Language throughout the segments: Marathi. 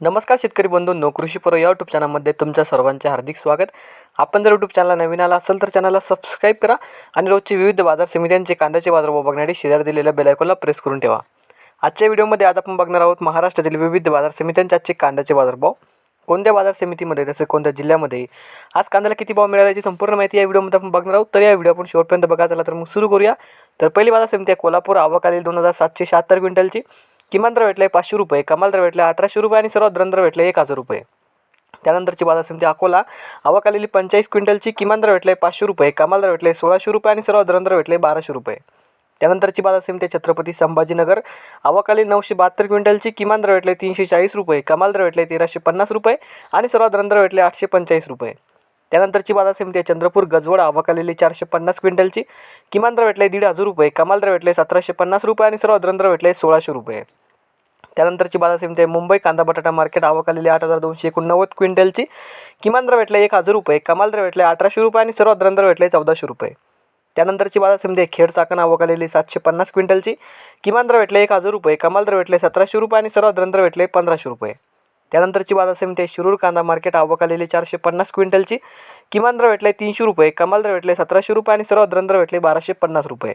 नमस्कार शेतकरी बंधूंनो कृषी या यूट्यूब चॅनलमध्ये तुमच्या सर्वांचे हार्दिक स्वागत. आपण जर यूट्यूब चॅनलला नवीन आला असेल तर चॅनलला सबस्क्राईब करा आणि रोजचे विविध बाजार समित्यांचे कांद्याचे बाजार बघण्यासाठी शेजारी दिलेल्या बेलायकॉनला प्रेस करून ठेवा. आजच्या व्हिडिओमध्ये आज आपण बघणार आहोत महाराष्ट्रातील विविध बाजार समित्यांचे आजचे कांद्याचे बाजारभाव. कोणत्या बाजार समितीमध्ये तसेच कोणत्या जिल्ह्यामध्ये? आज कांद्याला किती भाव मिळाला याची संपूर्ण माहिती या व्हिडिओमध्ये आपण बघणार आहोत. तर या व्हिडिओ आपण शेवटपर्यंत बघा चला तर मग सुरू करूया. तर पहिली बाजार समिती आहे कोल्हापूर आवाकालील दोन हजार सातशे शहात्तर क्विंटलची. किमान दर भेटले पाचशे रुपये कमाल दर भेटले अठराशे रुपये आणि सर्वात दर भेटले एक हजार रुपये. त्यानंतरची बाजार समिती अकोला आवक आलेली पंचेचाळीस क्विंटलची किमान दर भेटले पाचशे रुपये कमाल दर भेटले सोळाशे रुपये आणि सर्वात दर भेटले बाराशे रुपये. त्यानंतरची बाजार समिती छत्रपती संभाजीनगर. अवाकाली नऊशे बहात्तर क्विंटलची किमान दर भेटले तीनशे चाळीस रुपये कमाल दर भेटले तेराशे पन्नास रुपये आणि सर्वात दर भेटले आठशे पंचेचाळीस रुपये. त्यानंतरची बाजार समिती आहे चंद्रपूर गजवड आवक आलेली चारशे पन्नास क्विंटलची. किमान दर भेटले दीड हजार रुपये कमाल दर भेटले सतराशे पन्नास रुपये आणि सर्वात दर भेटले सोळाशे रुपये. त्यानंतरची बाजार समिती आहे मुंबई कांदा बटाटा मार्केट आवक आलेली आठ हजार दोनशे एकोणनव्वद क्विंटलची. किमान दर भेटले एक हजार रुपये कमाल दर भेटले अठराशे रुपये आणि सर्वात दर भेटले चौदाशे रुपये. त्यानंतरची बाजार समिती आहे खेड चाकण आवक आलेली सातशे पन्नास क्विंटलची. किमान दर भेटले एक हजार रुपये कमाल दर भेटले सतराशे रुपये आणि सर्वात दर भेटले पंधराशे रुपये. त्यानंतरची बाजार समिती आहे. शिरूर कांदा मार्केट आवक आलेली चारशे पन्नास क्विंटलची. किमान दर भेटले तीनशे रुपये कमाल दर भेटले सतराशे रुपये आणि सर्व दर भेटले बाराशे पन्नास रुपये.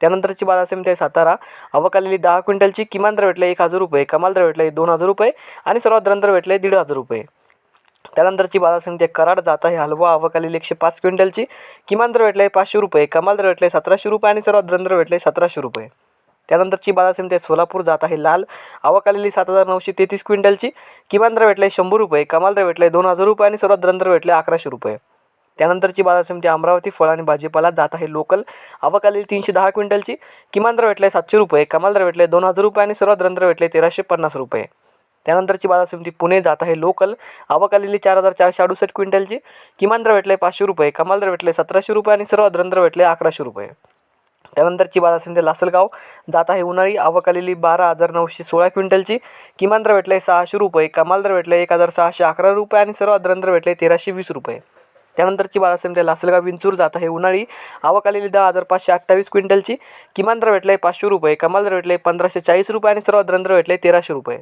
त्यानंतरची बाजार समिती आहे सातारा. आवक आलेली दहा क्विंटलची किमान दर भेटले एक हजार रुपये कमाल दर भेटले दोन हजार रुपये आणि सर्वात दर भेटले दीड हजार रुपये. त्यानंतरची बाजार समिती आहे कराड जाता हे हलवा आवक आलेली एकशे पाच क्विंटलची किमान दर भेटले पाचशे रुपये कमाल दर भेटले सतराशे रुपये आणि सर्वात दर भेटले सतराशे रुपये. त्यानंतरची बाजार समिती सोलापूर जात आहे लाल. आवक आलेली सात हजार नऊशे तेहतीस क्विंटलची. किमान दर भेटले शंभर रुपये कमाल दर भेटले दोन हजार रुपये आणि सर्वात दर भेटले अकराशे रुपये. त्यानंतरची बाजार समिती अमरावती फळ आणि भाजीपाला जात आहे लोकल. आवक आलेली तीनशे दहा क्विंटलची. किमान दर भेटले सातशे रुपये कमाल दर भेटले दोन हजार रुपये आणि सर्वात दर भेटले तेराशे पन्नास रुपये. त्यानंतरची बाजार समिती पुणे जात आहे लोकल. आवक आलेली चार हजार चारशे अडुसष्ट क्विंटलची. किमान दर भेटले पाचशे रुपये कमाल दर भेटले सतराशे रुपये आणि सर्वात दर भेटले अकराशे रुपये. त्यानंतरची बाद असेल ते लासलगाव. जात आहे उन्हाळी. आवक आलेली बारा हजार नऊशे सोळा क्विंटलची. किमान दर आहे सहाशे रुपये. कमाल दर आहे एक हजार सहाशे अकरा रुपये आणि सर्वात दर भेटले तेराशे वीस रुपये. त्यानंतरची बाद असेल ते लासलगाव विंचूर जात आहे उन्हाळी. आवक आलेली दहा हजार पाचशे अठ्ठावीस क्विंटलची. किमान दर भेटले पाचशे रुपये. कमाल दर भेटले पंधराशे चाळीस रुपये आणि सर्वात दर भेटले तेराशे रुपये.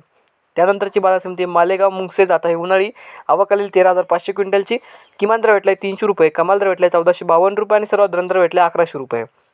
त्यानंतरची बाजार समिती मालेगाव मुंगसे जात आहे उन्हाळी. आवक तेरा हजार पाचशे क्विंटलची. किमान दर भेटले तीनशे रुपये. कमाल दर भेटले चौदाशे बावन्न रुपये आणि सर्वात दर भेटले अकराशे रुपये.